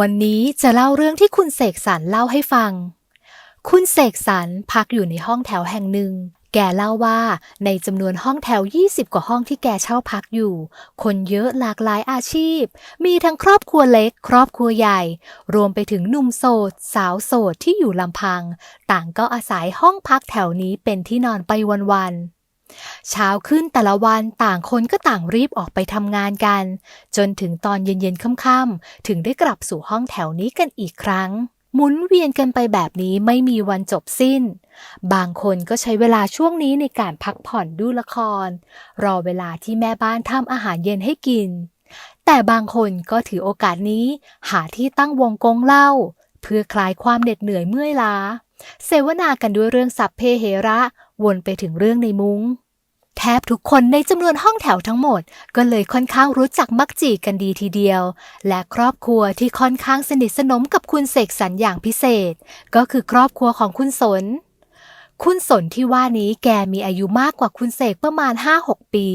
วันนี้จะเล่าเรื่องที่คุณเสกสรรเล่าให้ฟัง คุณเสกสรรพักอยู่ในห้องแถวแห่งหนึ่ง แกเล่าว่าในจำนวนห้องแถว 20 กว่าห้องที่แกเช่าพักอยู่ คนเยอะหลากหลายอาชีพ มีทั้งครอบครัวเล็ก ครอบครัวใหญ่ รวมไปถึงหนุ่มโสด สาวโสดที่อยู่ลำพัง ต่างก็อาศัยห้องพักแถวนี้เป็นที่นอนไปวันๆ เช้าขึ้นแต่ละวันต่างคนก็ต่างรีบออกไปทำงานกัน จนถึงตอนเย็นๆค่ำๆถึงได้กลับสู่ห้องแถวนี้กันอีกครั้ง หมุนเวียนกันไปแบบนี้ไม่มีวันจบสิ้น บางคนก็ใช้เวลาช่วงนี้ในการพักผ่อนดูละคร รอเวลาที่แม่บ้านทำอาหารเย็นให้กิน แต่บางคนก็ถือโอกาสนี้หาที่ตั้งวงกงเล้าเพื่อคลายความเหน็ดเหนื่อยเมื่อยล้า เสวนากันด้วยเรื่องสัพเพเหระ วนไปถึงเรื่องในมุง้ง แทบทุกคนในจำนวนห้องแถวทั้งหมด ก็เลยค่อนข้างรู้จักมักจีกันดีทีเดียว และครอบครัวที่ค่อนข้างสนิทสนมกับคุณเสกสรรอย่างพิเศษ ก็คือครอบครัวของคุณสนคุณสนที่ว่านี้แกมีอายุมากกว่าคุณเสกประมาณ 5-6 ปี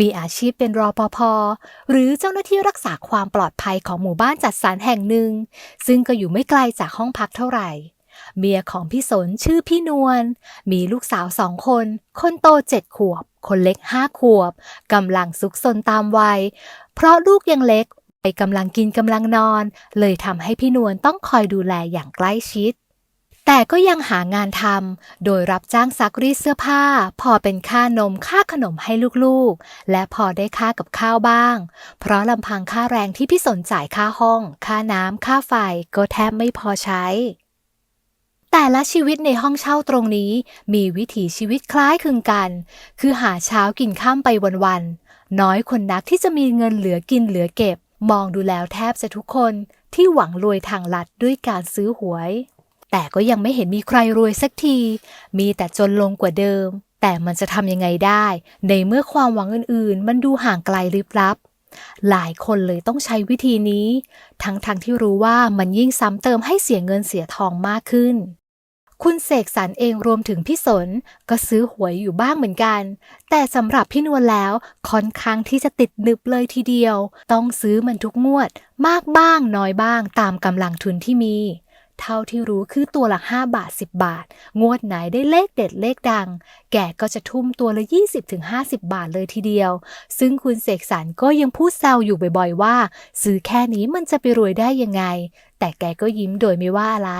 มีอาชีพเป็นรอปภหรือเจ้าหน้าที่รักษาความปลอดภัยของหมู่บ้านจัดสรรแห่งหนึ่ง ซึ่งก็อยู่ไม่ไกลจากห้องพักเท่าไหร่ เมียของพี่สนชื่อพี่นวล มีลูกสาวสองคน คนโตเจ็ดขวบ คนเล็กห้าขวบกำลังซุกซนตามวัย เพราะลูกยังเล็กไปกำลังกินกำลังนอน เลยทำให้พี่นวลต้องคอยดูแลอย่างใกล้ชิด แต่ก็ยังหางานทำโดยรับจ้างซักรีดเสื้อผ้า พอเป็นค่านมค่าขนมให้ลูกๆ และพอได้ค่ากับข้าวบ้าง เพราะลำพังค่าแรงที่พี่สนจ่ายค่าห้อง ค่าน้ำค่าไฟก็แทบไม่พอใช้ แต่ละชีวิตในห้องเช่าตรงนี้ มีวิถีชีวิตคล้ายคลึงกัน คือหาเช้ากินข้ามไปวันๆ น้อยคนนักที่จะมีเงินเหลือกินเหลือเก็บ มองดูแล้วแทบจะทุกคนที่หวังรวยทางลัดด้วยการซื้อหวย แต่ก็ยังไม่เห็นมีใครรวยสักที มีแต่จนลงกว่าเดิม แต่มันจะทำยังไงได้ ในเมื่อความหวังอื่นๆ มันดูห่างไกลลิบลับหลายคนเลยต้องใช้วิธีนี้ ทั้งๆทที่รู้ว่ามันยิ่งซ้ำเติมให้เสียเงินเสียทองมากขึ้น คุณเสกสรรเองรวมถึงพี่สนก็ซื้อหวยอยู่บ้างเหมือนกัน แต่สำหรับพี่นวลแล้วค่อนข้างที่จะติดหนึบเลยทีเดียว ต้องซื้อมันทุกงวด มากบ้างน้อยบ้างตามกำลังทุนที่มี เท่าที่รู้คือตัวละ 5 บาท 10 บาท งวดไหนได้เลขเด็ดเลขดัง แกก็จะทุ่มตัวละ 20-50 บาทเลยทีเดียว ซึ่งคุณเสกสรรก็ยังพูดแซวอยู่บ่อยๆว่า ซื้อแค่นี้มันจะไปรวยได้ยังไง แต่แกก็ยิ้มโดยไม่ว่าอะไร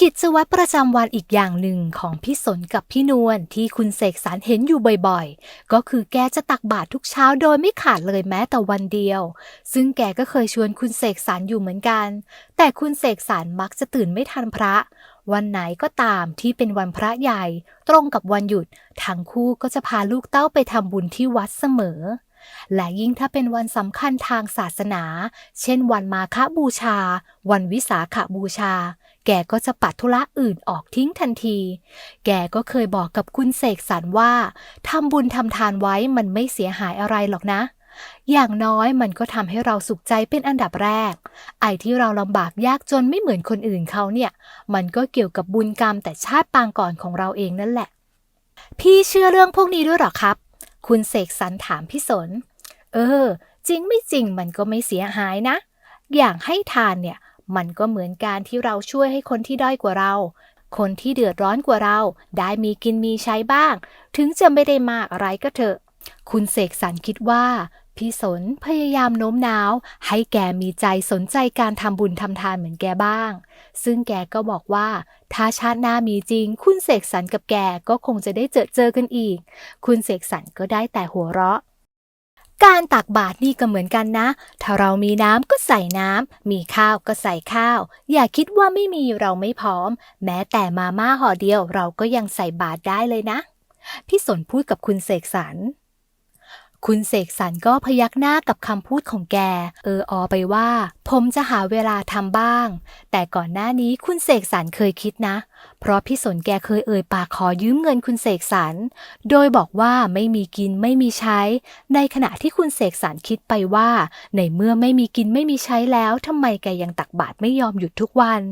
กิจวัตรประจำวันอีกอย่างหนึ่งของพี่สนกับพี่นวลที่คุณเสกสรรเห็นอยู่บ่อยๆ ก็คือแกจะตักบาตรทุกเช้าโดยไม่ขาดเลยแม้แต่วันเดียว ซึ่งแกก็เคยชวนคุณเสกสรรอยู่เหมือนกัน แต่คุณเสกสรรมักจะตื่นไม่ทันพระ วันไหนก็ตามที่เป็นวันพระใหญ่ ตรงกับวันหยุด ทั้งคู่ก็จะพาลูกเต้าไปทำบุญที่วัดเสมอและยิ่งถ้าเป็นวันสำคัญทางศาสนา เช่นวันมาฆบูชา วันวิสาขบูชา แกก็จะปัดธุระอื่นออกทิ้งทันที แกก็เคยบอกกับคุณเสกสรรว่าทำบุญทำทานไว้มันไม่เสียหายอะไรหรอกนะ อย่างน้อยมันก็ทำให้เราสุขใจเป็นอันดับแรก ไอ้ที่เราลำบากยากจนไม่เหมือนคนอื่นเขาเนี่ย มันก็เกี่ยวกับบุญกรรมแต่ชาติปางก่อนของเราเองนั่นแหละ พี่เชื่อเรื่องพวกนี้ด้วยหรอครับ คุณเสกสรรถามพี่สน เออ จริงไม่จริงมันก็ไม่เสียหายนะอย่างให้ทานเนี่ย มันก็เหมือนการที่เราช่วยให้คนที่ด้อยกว่าเรา คนที่เดือดร้อนกว่าเรา ได้มีกินมีใช้บ้าง ถึงจะไม่ได้มากอะไรก็เถอะ คุณเสกสรรคิดว่า พี่สนพยายามโน้มน้าว ให้แกมีใจสนใจการทำบุญทำทานเหมือนแกบ้าง ซึ่งแกก็บอกว่า ถ้าชาติหน้ามีจริง คุณเสกสรรกับแกก็คงจะได้เจอเจอกันอีก คุณเสกสรรก็ได้แต่หัวเราะ การตักบาตรนี่ก็เหมือนกันนะ ถ้าเรามีน้ำก็ใส่น้ำ มีข้าวก็ใส่ข้าว อย่าคิดว่าไม่มีเราไม่พร้อม แม้แต่มาม่าห่อเดียวเราก็ยังใส่บาตรได้เลยนะ พี่สนพูดกับคุณเสกสรร คุณเสกสรรก็พยักหน้ากับคำพูดของแก เอออไปว่า ผมจะหาเวลาทำบ้าง แต่ก่อนหน้านี้คุณเสกสรรเคยคิดนะ เพราะพี่สนแกเคยเอ่ยปากขอยืมเงินคุณเสกสรรโดยบอกว่าไม่มีกินไม่มีใช้ ในขณะที่คุณเสกสรรคิดไปว่า ในเมื่อไม่มีกินไม่มีใช้แล้วทำไมแกยังตักบาตรไม่ยอมหยุดทุกวัน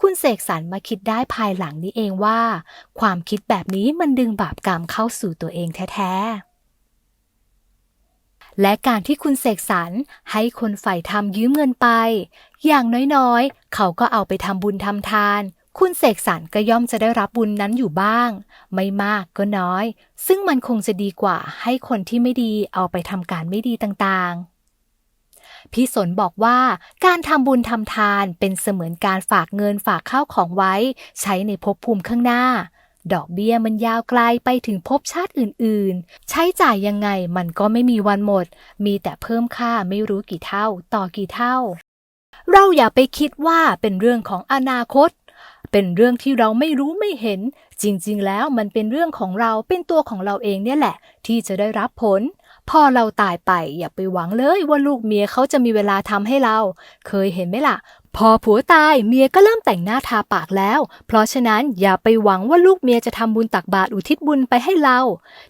คุณเสกสรรมาคิดได้ภายหลังนี้เองว่า ความคิดแบบนี้มันดึงบาปกรรมเข้าสู่ตัวเองแท้ๆ และการที่คุณเสกสรรให้คนฝ่ายทำยืมเงินไป อย่างน้อยๆ เขาก็เอาไปทำบุญทำทาน คุณเสกสรรก็ย่อมจะได้รับบุญนั้นอยู่บ้าง ไม่มากก็น้อย ซึ่งมันคงจะดีกว่าให้คนที่ไม่ดีเอาไปทำการไม่ดีต่างๆพี่สนบอกว่าการทำบุญทำทานเป็นเสมือนการฝากเงินฝากข้าวของไว้ ใช้ในภพภูมิข้างหน้า ดอกเบี้ยมันยาวไกลไปถึงภพชาติอื่นๆ ใช้จ่ายยังไงมันก็ไม่มีวันหมด มีแต่เพิ่มค่าไม่รู้กี่เท่าต่อกี่เท่า เราอย่าไปคิดว่าเป็นเรื่องของอนาคต เป็นเรื่องที่เราไม่รู้ไม่เห็น จริงๆ แล้วมันเป็นเรื่องของเราเป็นตัวของเราเองเนี่ยแหละ ที่จะได้รับผลพอเราตายไปอย่าไปหวังเลยว่าลูกเมียเขาจะมีเวลาทำให้เรา เคยเห็นไหมล่ะ พอผัวตายเมียก็เริ่มแต่งหน้าทาปากแล้ว เพราะฉะนั้นอย่าไปหวังว่าลูกเมียจะทำบุญตักบาตรอุทิศบุญไปให้เรา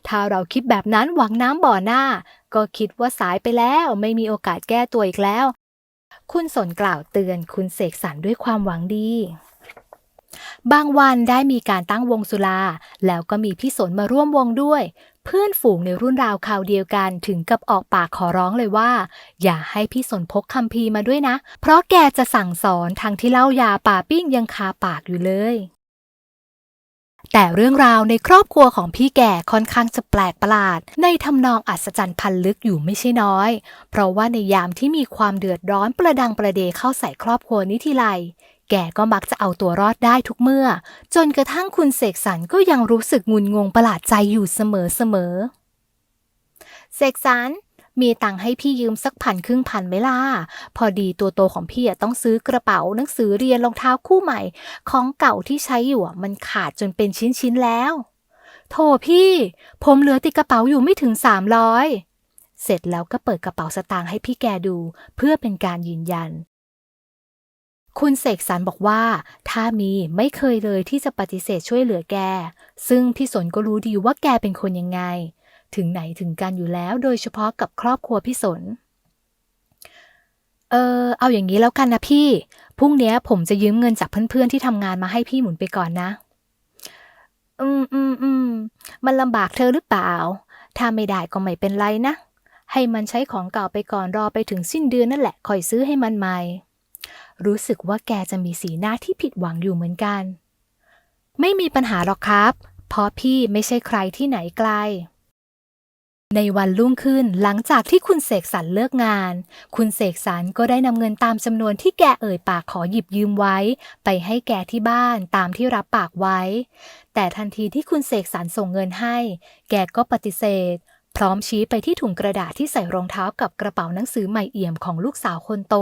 ถ้าเราคิดแบบนั้นหวังน้ำบ่อหน้า ก็คิดว่าสายไปแล้วไม่มีโอกาสแก้ตัวอีกแล้ว คุณสนกล่าวเตือนคุณเสกสรรด้วยความหวังดี บางวันได้มีการตั้งวงสุรา แล้วก็มีพี่สนมาร่วมวงด้วย เพื่อนฝูงในรุ่นราวคราวเดียวกันถึงกับออกปากขอร้องเลยว่า อย่าให้พี่สนพกคัมภีร์มาด้วยนะ เพราะแกจะสั่งสอนทางที่เล่ายาป่าปิ้งยังคาปากอยู่เลยแต่เรื่องราวในครอบครัวของพี่แก่ค่อนข้างจะแปลกประหลาด ในทำนองอัศจรรย์พันลึกอยู่ไม่ใช่น้อย เพราะว่าในยามที่มีความเดือดร้อนประดังประเดเข้าใส่ครอบครัวนี้ทีไร แกก็มักจะเอาตัวรอดได้ทุกเมื่อ จนกระทั่งคุณเสกสรรก็ยังรู้สึกงุนงงประหลาดใจอยู่เสมอเสมอเสกสรรมีตังให้พี่ยืมสักพันครึ่งพันไหมล่ะ พอดีตัวโตของพี่ต้องซื้อกระเป๋าหนังสือเรียนรองเท้าคู่ใหม่ ของเก่าที่ใช้อยู่มันขาดจนเป็นชิ้นๆแล้วโถพี่ ผมเหลือติดกระเป๋าอยู่ไม่ถึงสามร้อยเสร็จแล้วก็เปิดกระเป๋าสตางค์ให้พี่แกดู เพื่อเป็นการยืนยัน คุณเสกสรรบอกว่า ถ้ามีไม่เคยเลยที่จะปฏิเสธช่วยเหลือแก ซึ่งพี่สนก็รู้ดีว่าแกเป็นคนยังไง ถึงไหนถึงกันอยู่แล้วโดยเฉพาะกับครอบครัวพี่สน เออ เอาอย่างนี้แล้วกันนะพี่ พรุ่งนี้ผมจะยืมเงินจากเพื่อนๆที่ทำงานมาให้พี่หมุนไปก่อนนะ อืมอืมอืมมันลำบากเธอหรือเปล่า ถ้าไม่ได้ก็ไม่เป็นไรนะ ให้มันใช้ของเก่าไปก่อนรอไปถึงสิ้นเดือนนั่นแหละค่อยซื้อให้มันใหม่ รู้สึกว่าแกจะมีสีหน้าที่ผิดหวังอยู่เหมือนกัน ไม่มีปัญหาหรอกครับ เพราะพี่ไม่ใช่ใครที่ไหนไกล ในวันรุ่งขึ้นหลังจากที่คุณเสกสรรเลิกงาน คุณเสกสรรก็ได้นำเงินตามจำนวนที่แกเอ่ยปากขอหยิบยืมไว้ ไปให้แกที่บ้านตามที่รับปากไว้ แต่ทันทีที่คุณเสกสรรส่งเงินให้ แกก็ปฏิเสธพร้อมชี้ไปที่ถุงกระดาษที่ใส่รองเท้ากับกระเป๋าหนังสือใหม่เอี่ยมของลูกสาวคนโต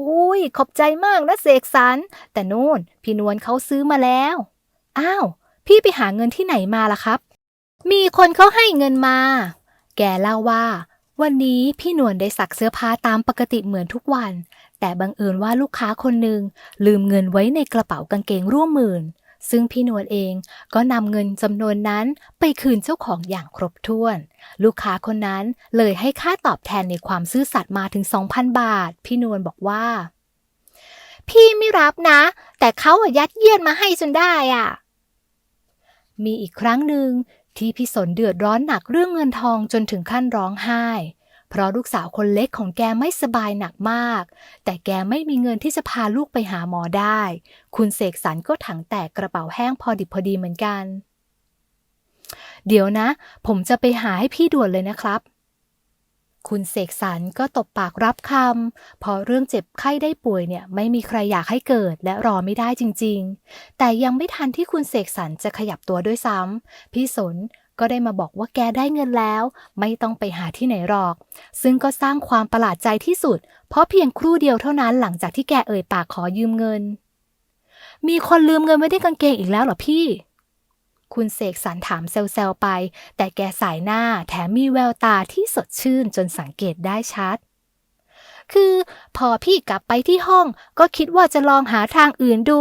อุ้ยขอบใจมากนะเสกสรรแต่นู่นพี่นวลเขาซื้อมาแล้ว อ้าว พี่ไปหาเงินที่ไหนมาล่ะครับ มีคนเขาให้เงินมา แกเล่าว่า วันนี้พี่นวลได้สักเสื้อผ้าตามปกติเหมือนทุกวัน แต่บังเอิญว่าลูกค้าคนหนึ่งลืมเงินไว้ในกระเป๋ากางเกงร่วมหมื่น ซึ่งพี่นวลเองก็นำเงินจำนวนนั้นไปคืนเจ้าของอย่างครบถ้วน ลูกค้าคนนั้นเลยให้ค่าตอบแทนในความซื่อสัตย์มาถึง 2,000 บาท พี่นวลบอกว่า พี่ไม่รับนะ แต่เขาอะยัดเยียดมาให้จนได้อะ มีอีกครั้งหนึ่งที่พี่สนเดือดร้อนหนักเรื่องเงินทองจนถึงขั้นร้องไห้ เพราะลูกสาวคนเล็กของแกไม่สบายหนักมาก แต่แกไม่มีเงินที่จะพาลูกไปหาหมอได้ คุณเสกสรรก็ถังแตกกระเป๋าแห้งพอดิบพอดีเหมือนกัน เดี๋ยวนะ ผมจะไปหาให้พี่ด่วนเลยนะครับ คุณเสกสรรก็ตบปากรับคำเพราะเรื่องเจ็บไข้ได้ป่วยเนี่ยไม่มีใครอยากให้เกิดและรอไม่ได้จริง ๆ แต่ยังไม่ทันที่คุณเสกสรรจะขยับตัวด้วยซ้ำพี่สน ก็ได้มาบอกว่าแกได้เงินแล้ว ไม่ต้องไปหาที่ไหนหรอก ซึ่งก็สร้างความประหลาดใจที่สุด เพราะเพียงครู่เดียวเท่านั้นหลังจากที่แกเอ่ยปากขอยืมเงิน มีคนลืมเงินไว้ในกางเกงอีกแล้วเหรอพี่คุณเสกสรรถามเซลๆไป แต่แกสายหน้าแถมมีแววตาที่สดชื่นจนสังเกตได้ชัด คือพอพี่กลับไปที่ห้อง ก็คิดว่าจะลองหาทางอื่นดู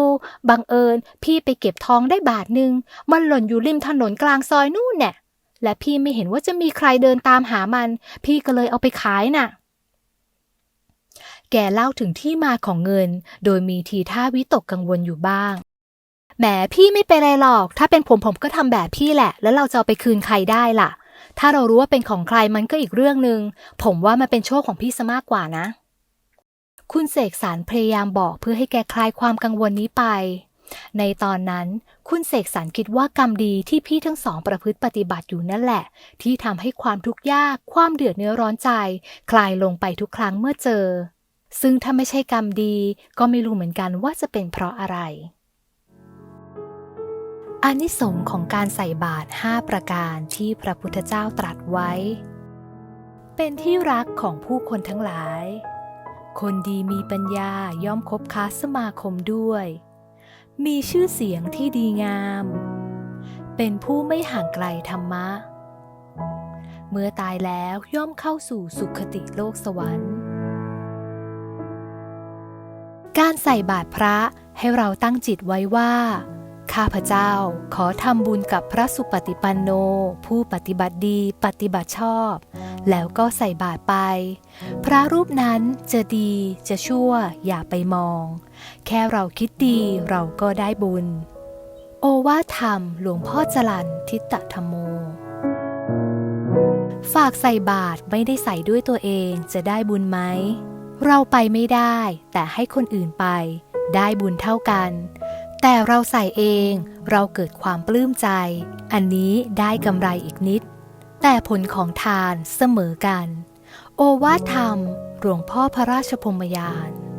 บังเอิญ พี่ไปเก็บทองได้บาทหนึ่งมันหล่นอยู่ริมถนนกลางซอยนู่นเนี่ยและพี่ไม่เห็นว่าจะมีใครเดินตามหามัน พี่ก็เลยเอาไปขายน่ะ แกเล่าถึงที่มาของเงิน โดยมีทีท่าวิตกกังวลอยู่บ้างแหมพี่ไม่เป็นไรหรอก ถ้าเป็นผมผมก็ทำแบบพี่แหละ แล้วเราจะเอาไปคืนใครได้ล่ะ ถ้าเรารู้ว่าเป็นของใครมันก็อีกเรื่องหนึ่งผมว่ามันเป็นโชคของพี่ซะมากกว่านะ คุณเสกสรรพยายามบอกเพื่อให้แกคลายความกังวลนี้ไป ในตอนนั้น คุณเสกสรรคิดว่ากรรมดีที่พี่ทั้งสองประพฤติปฏิบัติอยู่นั่นแหละ ที่ทำให้ความทุกข์ยาก ความเดือดเนื้อร้อนใจ คลายลงไปทุกครั้งเมื่อเจอ ซึ่งถ้าไม่ใช่กรรมดี ก็ไม่รู้เหมือนกันว่าจะเป็นเพราะอะไร อานิสงส์ของการใส่บาตร5ประการที่พระพุทธเจ้าตรัสไว้ เป็นที่รักของผู้คนทั้งหลาย คนดีมีปัญญาย่อมคบค้าสมาคมด้วย มีชื่อเสียงที่ดีงาม เป็นผู้ไม่ห่างไกลธรรมะ เมื่อตายแล้วย่อมเข้าสู่สุคติโลกสวรรค์ การใส่บาตรพระให้เราตั้งจิตไว้ว่า ข้าพเจ้าขอทำบุญกับพระสุปฏิปันโน ผู้ปฏิบัติดีปฏิบัติชอบ แล้วก็ใส่บาตรไป พระรูปนั้นจะดีจะชั่วอย่าไปมอง แค่เราคิดดีเราก็ได้บุญ โอวาทธรรมหลวงพ่อจรันทิตตธรรมโม ฝากใส่บาตรไม่ได้ใส่ด้วยตัวเองจะได้บุญไหม เราไปไม่ได้ แต่ให้คนอื่นไป ได้บุญเท่ากัน แต่เราใส่เองเราเกิดความปลื้มใจ อันนี้ได้กำไรอีกนิด แต่ผลของทานเสมอกัน โอวาทธรรม หลวงพ่อพระราชพรมยาน